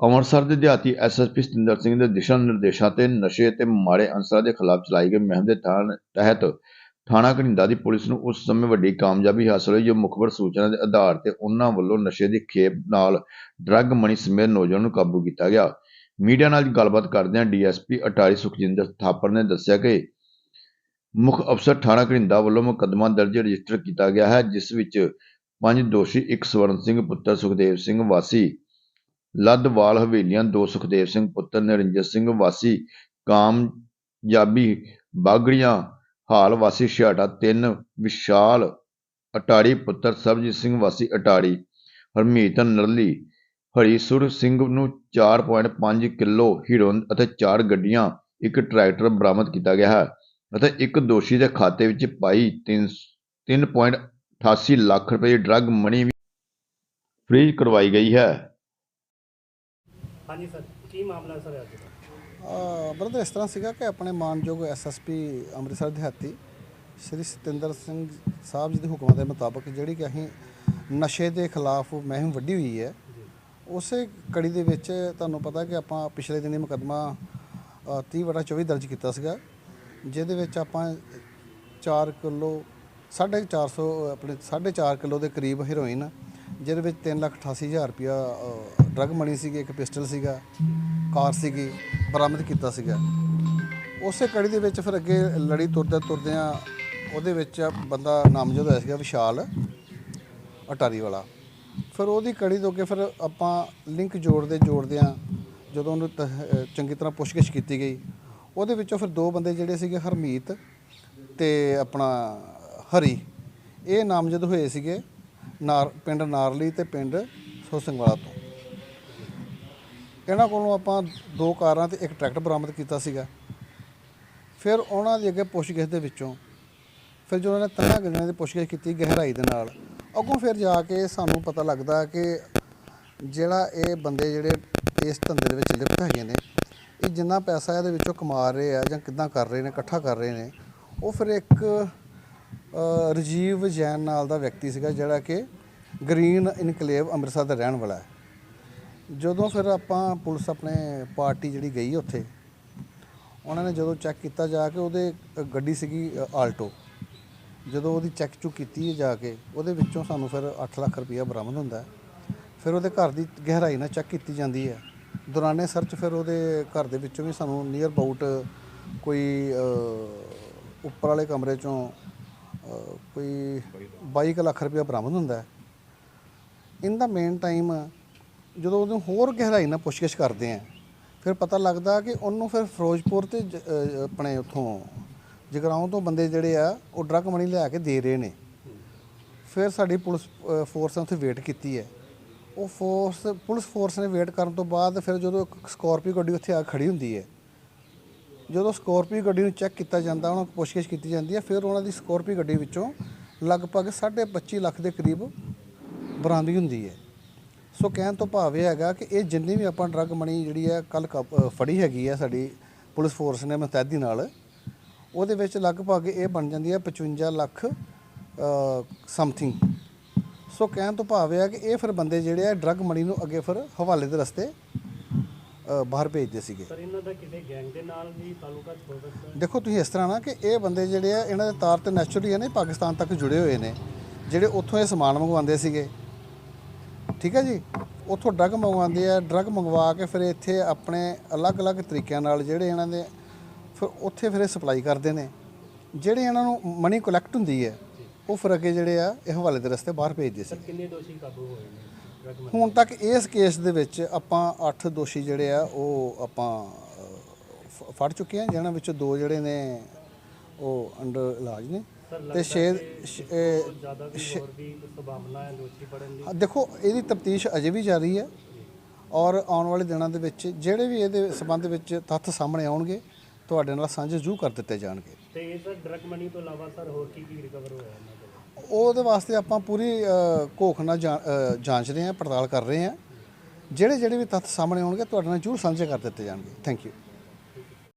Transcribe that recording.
ਅੰਮ੍ਰਿਤਸਰ ਦੇ ਦਿਹਾਤੀ ਐਸਐਸਪੀ ਸਤਿੰਦਰ ਸਿੰਘ ਦੇ ਦਿਸ਼ਾ ਨਿਰਦੇਸ਼ਾਂ ਤੇ ਨਸ਼ੇ ਤੇ ਮਾੜੇ ਅਨਸਰਾਂ ਦੇ ਖਿਲਾਫ ਚਲਾਈ ਗਈ ਮੁਹਿੰਮ ਦੇ ਥਾਣ ਤਹਿਤ ਥਾਣਾ ਘਰਿੰਦਾ ਦੀ ਪੁਲਿਸ ਨੂੰ ਉਸ ਸਮੇਂ ਵੱਡੀ ਕਾਮਯਾਬੀ ਹਾਸਲ ਹੋਈ, ਜੋ ਮੁਖਬਰ ਸੂਚਨਾ ਦੇ ਆਧਾਰ ਤੇ ਉਹਨਾਂ ਵੱਲੋਂ ਨਸ਼ੇ ਦੀ ਖੇਪ ਨਾਲ ਡਰੱਗ ਮਣੀ ਸਮੇਤ ਨੌਜਵਾਨ ਨੂੰ ਕਾਬੂ ਕੀਤਾ ਗਿਆ। ਮੀਡੀਆ ਨਾਲ ਗੱਲਬਾਤ ਕਰਦਿਆਂ ਡੀਐਸਪੀ ਅਟਾਰੀ ਸੁਖਜਿੰਦਰ ਥਾਪਰ ਨੇ ਦੱਸਿਆ ਕਿ ਮੁੱਖ ਅਫਸਰ ਥਾਣਾ ਘਰਿੰਦਾ ਵੱਲੋਂ ਮੁਕੱਦਮਾ ਦਰਜ ਰਜਿਸਟਰ ਕੀਤਾ ਗਿਆ ਹੈ, ਜਿਸ ਵਿੱਚ ਪੰਜ ਦੋਸ਼ੀ, ਇੱਕ ਸਵਰਨ ਸਿੰਘ, ਪੁੱਤਰ ਸੁਖਦੇਵ ਸਿੰਘ ਵਾਸੀ ਲੱਦਵਾਲ ਹਵੇਲੀਆਂ ਦੋ ਸੁਖਦੇਵ ਸਿੰਘ ਪੁੱਤਰ ਨਰਿੰਦਰ ਸਿੰਘ ਵਾਸੀ ਕਾਮਯਾਬੀ ਬਾਗੜੀਆਂ, ਹਾਲ ਵਾਸੀ ਛਿਆਟਾ ਤਿੰਨ ਵਿਸ਼ਾਲ ਅਟਾਰੀ ਪੁੱਤਰ ਸਰਬਜੀਤ ਸਿੰਘ ਵਾਸੀ ਅਟਾਰੀ, ਹਰਮੀਤ ਨਰਲੀ, ਹਰੀਸੁਰ ਸਿੰਘ ਨੂੰ 4.5 ਕਿਲੋ ਹੀਰੋਇਨ ਅਤੇ ਚਾਰ ਗੱਡੀਆਂ, ਇੱਕ ਟਰੈਕਟਰ ਬਰਾਮਦ ਕੀਤਾ ਗਿਆ ਹੈ ਅਤੇ ਇੱਕ ਦੋਸ਼ੀ ਦੇ ਖਾਤੇ ਵਿੱਚ ਪਾਈ 3.88 ਲੱਖ ਰੁਪਏ ਡਰੱਗ ਮਨੀ ਵੀ ਫ੍ਰੀਜ਼ ਕਰਵਾਈ ਗਈ ਹੈ। ਹਾਂਜੀ ਸਰ ਕੀ ਮਾਮਲਾ ਸਰ ਅੱਜ ਦਾ? ਬ੍ਰਦਰ ਇਸ ਤਰ੍ਹਾਂ ਸੀਗਾ ਕਿ ਆਪਣੇ ਮਾਨਯੋਗ ਐਸਐਸਪੀ ਅੰਮ੍ਰਿਤਸਰ ਦਿਹਾਤੀ ਸ਼੍ਰੀ ਸਤਿੰਦਰ ਸਿੰਘ ਸਾਹਿਬ ਜੀ ਦੇ ਹੁਕਮਾਂ ਦੇ ਮੁਤਾਬਕ ਜਿਹੜੀ ਕਿ ਅਸੀਂ ਨਸ਼ੇ ਦੇ ਖਿਲਾਫ ਮੁਹਿੰਮ ਵੱਡੀ ਹੋਈ ਹੈ ਉਸੇ ਕੜੀ ਦੇ ਵਿੱਚ ਤੁਹਾਨੂੰ ਪਤਾ ਕਿ ਆਪਾਂ ਪਿਛਲੇ ਦਿਨੀ ਮੁਕੱਦਮਾ ਅ, 30 ਵਟਾ 24 ਦਰਜ ਕੀਤਾ ਸੀਗਾ ਜਿਹਦੇ ਵਿੱਚ ਆਪਾਂ 4 ਕਿਲੋ 450 ਆਪਣੇ 4.5 ਕਿਲੋ ਦੇ ਕਰੀਬ ਹੈਰੋਇਨ ਜਿਹਦੇ ਵਿੱਚ 388000 ਰੁਪਇਆ ਡਰਗ ਮਨੀ ਸੀਗੀ, ਇੱਕ ਪਿਸਟਲ ਸੀਗਾ, ਕਾਰ ਸੀਗੀ, ਬਰਾਮਦ ਕੀਤਾ ਸੀਗਾ। ਉਸੇ ਕੜੀ ਦੇ ਵਿੱਚ ਫਿਰ ਅੱਗੇ ਲੜੀ ਤੁਰਦੇ ਤੁਰਦਿਆਂ ਉਹਦੇ ਵਿੱਚ ਬੰਦਾ ਨਾਮਜ਼ਦ ਹੋਇਆ ਸੀਗਾ ਵਿਸ਼ਾਲ ਅਟਾਰੀ ਵਾਲਾ ਫਿਰ ਉਹਦੀ ਕੜੀ ਤੋਂ ਅੱਗੇ ਫਿਰ ਆਪਾਂ ਲਿੰਕ ਜੋੜਦੇ ਜੋੜਦਿਆਂ ਜਦੋਂ ਉਹਨੂੰ ਚੰਗੀ ਤਰ੍ਹਾਂ ਪੁੱਛਗਿੱਛ ਕੀਤੀ ਗਈ, ਉਹਦੇ ਵਿੱਚੋਂ ਫਿਰ ਦੋ ਬੰਦੇ ਜਿਹੜੇ ਸੀਗੇ ਹਰਮੀਤ ਤੇ ਆਪਣਾ ਹਰੀ, ਇਹ ਨਾਮਜ਼ਦ ਹੋਏ ਸੀਗੇ ਨਾਰ, ਪਿੰਡ ਨਾਰਲੀ ਤੇ ਪਿੰਡ ਸੋਸੰਗਵਾਲਾ ਤੋਂ। ਇਹਨਾਂ ਕੋਲੋਂ ਆਪਾਂ ਦੋ ਕਾਰਾਂ ਤੇ ਇੱਕ ਟਰੈਕਟਰ ਬਰਾਮਦ ਕੀਤਾ ਸੀਗਾ। ਫਿਰ ਉਹਨਾਂ ਦੀ ਅੱਗੇ ਪੁੱਛਗਿੱਛ ਦੇ ਵਿੱਚੋਂ ਫਿਰ ਜੋ ਉਹਨਾਂ ਨੇ ਤਿੰਨਾਂ ਗੱਡੀਆਂ ਦੀ ਪੁੱਛਗਿੱਛ ਕੀਤੀ ਗਹਿਰਾਈ ਦੇ ਨਾਲ, ਅੱਗੋਂ ਫਿਰ ਜਾ ਕੇ ਸਾਨੂੰ ਪਤਾ ਲੱਗਦਾ ਕਿ ਜਿਹੜਾ ਇਹ ਬੰਦੇ ਜਿਹੜੇ ਇਸ ਧੰਦੇ ਦੇ ਵਿੱਚ ਲਿਪਤ ਹੈਗੇ ਨੇ, ਇਹ ਜਿੰਨਾ ਪੈਸਾ ਇਹਦੇ ਵਿੱਚੋਂ ਕਮਾ ਰਹੇ ਆ ਜਾਂ ਕਿੱਦਾਂ ਕਰ ਰਹੇ ਨੇ, ਇਕੱਠਾ ਕਰ ਰਹੇ ਨੇ, ਉਹ ਫਿਰ ਇੱਕ ਰਜੀਵ ਜੈਨ ਨਾਲ ਦਾ ਵਿਅਕਤੀ ਸੀਗਾ ਜਿਹੜਾ ਕਿ ਗ੍ਰੀਨ ਇਨਕਲੇਵ ਅੰਮ੍ਰਿਤਸਰ ਦਾ ਰਹਿਣ ਵਾਲਾ ਹੈ। ਜਦੋਂ ਫਿਰ ਆਪਾਂ ਪੁਲਿਸ ਆਪਣੇ ਪਾਰਟੀ ਜਿਹੜੀ ਗਈ ਉੱਥੇ, ਉਹਨਾਂ ਨੇ ਜਦੋਂ ਚੈੱਕ ਕੀਤਾ ਜਾ ਕੇ ਉਹਦੇ ਗੱਡੀ ਸੀਗੀ ਆਲਟੋ। ਜਦੋਂ ਉਹਦੀ ਚੈੱਕ ਚੁੱਕ ਕੀਤੀ ਜਾ ਕੇ, ਉਹਦੇ ਵਿੱਚੋਂ ਸਾਨੂੰ ਫਿਰ 8 ਲੱਖ ਰੁਪਇਆ ਬਰਾਮਦ ਹੁੰਦਾ ਫਿਰ ਉਹਦੇ ਘਰ ਦੀ ਗਹਿਰਾਈ ਨਾਲ ਚੈੱਕ ਕੀਤੀ ਜਾਂਦੀ ਹੈ। ਦੌਰਾਨੇ ਸਰਚ ਫਿਰ ਉਹਦੇ ਘਰ ਦੇ ਵਿੱਚੋਂ ਵੀ ਸਾਨੂੰ ਨੀਅਰ ਅਬਾਊਟ ਕੋਈ ਉੱਪਰ ਵਾਲੇ ਕਮਰੇ ਚੋਂ ਕੋਈ 22 ਕੁ ਲੱਖ ਰੁਪਇਆ ਬਰਾਮਦ ਹੁੰਦਾ ਹੈ। ਇਨ ਦਾ ਮੇਨ ਟਾਈਮ ਜਦੋਂ ਉਹਨੂੰ ਹੋਰ ਗਹਿਰਾਈ ਨਾਲ ਪੁੱਛਗਿੱਛ ਕਰਦੇ ਆ, ਫਿਰ ਪਤਾ ਲੱਗਦਾ ਕਿ ਉਹਨੂੰ ਫਿਰ ਫਿਰੋਜ਼ਪੁਰ ਤੇ ਜ- ਆਪਣੇ ਉੱਥੋਂ ਜਗਰਾਉਂ ਤੋਂ ਬੰਦੇ ਜਿਹੜੇ ਆ, ਉਹ ਡਰੱਗ ਮਨੀ ਲੈ ਕੇ ਦੇ ਰਹੇ ਨੇ। ਫਿਰ ਸਾਡੀ ਪੁਲਿਸ ਫੋਰਸ ਨੇ ਉੱਥੇ ਵੇਟ ਕੀਤੀ ਹੈ। ਉਹ ਫੋਰਸ ਪੁਲਿਸ ਫੋਰਸ ਨੇ ਵੇਟ ਕਰਨ ਤੋਂ ਬਾਅਦ ਫਿਰ ਜਦੋਂ ਇੱਕ ਸਕਾਰਪੀਓ ਗੱਡੀ ਉੱਥੇ ਆ ਖੜੀ ਹੁੰਦੀ ਹੈ ਜਦੋਂ ਸਕੋਰਪੀਓ ਗੱਡੀ ਨੂੰ ਚੈੱਕ ਕੀਤਾ ਜਾਂਦਾ, ਉਹਨਾਂ ਕੋਲ ਪੁੱਛਗਿੱਛ ਕੀਤੀ ਜਾਂਦੀ ਹੈ, ਫਿਰ ਉਹਨਾਂ ਦੀ ਸਕੋਰਪੀਓ ਗੱਡੀ ਵਿੱਚੋਂ ਲਗਭਗ 25 ਲੱਖ ਦੇ ਕਰੀਬ ਬਰਾਮਦਗੀ ਹੁੰਦੀ ਹੈ। ਸੋ ਕਹਿਣ ਤੋਂ ਭਾਵ ਇਹ ਹੈਗਾ ਕਿ ਇਹ ਜਿੰਨੀ ਵੀ ਆਪਾਂ ਡਰੱਗ ਮਨੀ ਜਿਹੜੀ ਹੈ ਕੱਲ ਫੜੀ ਹੈਗੀ ਹੈ ਸਾਡੀ ਪੁਲਿਸ ਫੋਰਸ ਨੇ ਮਤੈਦੀ ਨਾਲ, ਉਹਦੇ ਵਿੱਚ ਲਗਭਗ ਇਹ ਬਣ ਜਾਂਦੀ ਹੈ 55 ਲੱਖ ਸਮਥਿੰਗ ਸੋ ਕਹਿਣ ਤੋਂ ਭਾਵ ਇਹ ਹੈ ਕਿ ਇਹ ਫਿਰ ਬੰਦੇ ਜਿਹੜੇ ਆ ਡਰੱਗ ਮਨੀ ਨੂੰ ਅੱਗੇ ਫਿਰ ਹਵਾਲੇ ਦੇ ਰਸਤੇ ਬਾਹਰ ਭੇਜਦੇ ਸੀਗੇ। ਸਰ ਇਹਨਾਂ ਦਾ ਕਿਸੇ ਗੈਂਗ ਦੇ ਨਾਲ ਵੀ ਤਾਲੁਕਾ ਹੋ ਸਕਦਾ ਹੈ ਦੇਖੋ ਤੁਸੀਂ ਇਸ ਤਰ੍ਹਾਂ ਨਾ ਕਿ ਇਹ ਬੰਦੇ ਜਿਹੜੇ ਆ ਇਹਨਾਂ ਦੇ ਤਾਰ ਤੇ ਨੈਚੁਰਲੀ ਨੇ ਪਾਕਿਸਤਾਨ ਤੱਕ ਜੁੜੇ ਹੋਏ ਨੇ ਜਿਹੜੇ ਉੱਥੋਂ ਇਹ ਸਮਾਨ ਮੰਗਵਾਉਂਦੇ ਸੀਗੇ। ਠੀਕ ਹੈ ਜੀ? ਉੱਥੋਂ ਡਰੱਗ ਮੰਗਵਾਉਂਦੇ ਆ ਡਰੱਗ ਮੰਗਵਾ ਕੇ ਫਿਰ ਇੱਥੇ ਆਪਣੇ ਅਲੱਗ-ਅਲੱਗ ਤਰੀਕਿਆਂ ਨਾਲ ਜਿਹੜੇ ਇਹਨਾਂ ਦੇ ਫਿਰ ਉੱਥੇ ਫਿਰ ਇਹ ਸਪਲਾਈ ਕਰਦੇ ਨੇ। ਜਿਹੜੇ ਇਹਨਾਂ ਨੂੰ ਮਨੀ ਕਲੈਕਟ ਹੁੰਦੀ ਹੈ ਉਹ ਫਿਰ ਅੱਗੇ ਜਿਹੜੇ ਆ ਇਹ ਹਵਾਲੇ ਦੇ ਰਸਤੇ ਬਾਹਰ ਭੇਜਦੇ ਸੀ। ਕਿੰਨੇ ਦੋਸ਼ੀ ਕਾਬੂ ਹੋਏ ਨੇ? ਹੁਣ ਤੱਕ ਇਸ ਕੇਸ ਦੇ ਵਿੱਚ ਆਪਾਂ 8 ਦੋਸ਼ੀ ਜਿਹੜੇ ਆ ਉਹ ਆਪਾਂ ਫੜ ਚੁੱਕੇ ਆ। ਜਿਹਨਾਂ ਵਿੱਚੋਂ ਦੋ ਜਿਹੜੇ ਨੇ ਉਹ ਅੰਡਰ ਇਲਾਜ ਨੇ। ਤੇ 6 ਜ਼ਿਆਦਾ ਵੀ ਹੋਰ ਵੀ ਸੰਭਾਵਨਾ ਹੈ ਦੋਸ਼ੀ ਫੜਨ ਦੀ? ਦੇਖੋ ਇਹਦੀ ਤਫਤੀਸ਼ ਅਜੇ ਵੀ ਜਾਰੀ ਹੈ। ਔਰ ਆਉਣ ਵਾਲੇ ਦਿਨਾਂ ਦੇ ਵਿੱਚ ਜਿਹੜੇ ਵੀ ਇਹਦੇ ਸਬੰਧ ਵਿੱਚ ਤੱਥ ਸਾਹਮਣੇ ਆਉਣਗੇ ਤੁਹਾਡੇ ਨਾਲ ਸਾਂਝੇ ਜ਼ਰੂਰ ਕਰ ਦਿੱਤੇ ਜਾਣਗੇ। ਤੇ ਇਹ ਸਰ ਡਰਗ ਮਨੀ ਤੋਂ ਇਲਾਵਾ ਸਰ ਹੋਰ ਕੀ ਕੀ ਰਿਕਵਰ ਹੋਇਆ ਉਹਦੇ ਵਾਸਤੇ ਆਪਾਂ ਪੂਰੀ ਘੋਖ ਨਾਲ ਜਾਂ- ਜਾਂਚ ਰਹੇ ਹਾਂ, ਪੜਤਾਲ ਕਰ ਰਹੇ ਹਾਂ। ਜਿਹੜੇ ਜਿਹੜੇ ਵੀ ਤੱਥ ਸਾਹਮਣੇ ਆਉਣਗੇ, ਤੁਹਾਡੇ ਨਾਲ ਜ਼ਰੂਰ ਸਾਂਝੇ ਕਰ ਦਿੱਤੇ ਜਾਣਗੇ। Thank you